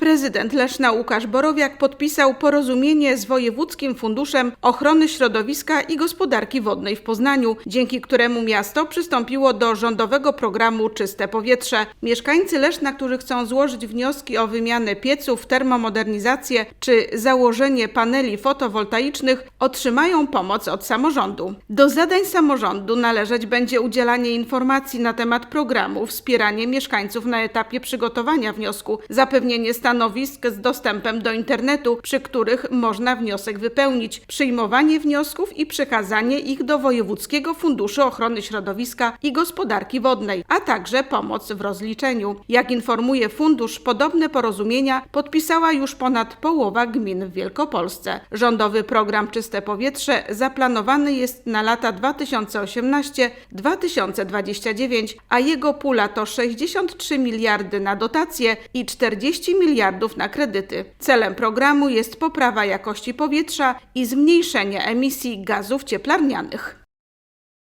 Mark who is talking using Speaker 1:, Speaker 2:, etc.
Speaker 1: Prezydent Leszna Łukasz Borowiak podpisał porozumienie z Wojewódzkim Funduszem Ochrony Środowiska i Gospodarki Wodnej w Poznaniu, dzięki któremu miasto przystąpiło do rządowego programu Czyste Powietrze. Mieszkańcy Leszna, którzy chcą złożyć wnioski o wymianę pieców, termomodernizację czy założenie paneli fotowoltaicznych, otrzymają pomoc od samorządu. Do zadań samorządu należeć będzie udzielanie informacji na temat programu, wspieranie mieszkańców na etapie przygotowania wniosku, zapewnienie stanowisk z dostępem do internetu, przy których można wniosek wypełnić, przyjmowanie wniosków i przekazanie ich do Wojewódzkiego Funduszu Ochrony Środowiska i Gospodarki Wodnej, a także pomoc w rozliczeniu. Jak informuje fundusz, podobne porozumienia podpisała już ponad połowa gmin w Wielkopolsce. Rządowy program Czyste Powietrze zaplanowany jest na lata 2018-2029, a jego pula to 63 miliardy na dotacje i 40 miliardów na kredyty. Celem programu jest poprawa jakości powietrza i zmniejszenie emisji gazów cieplarnianych.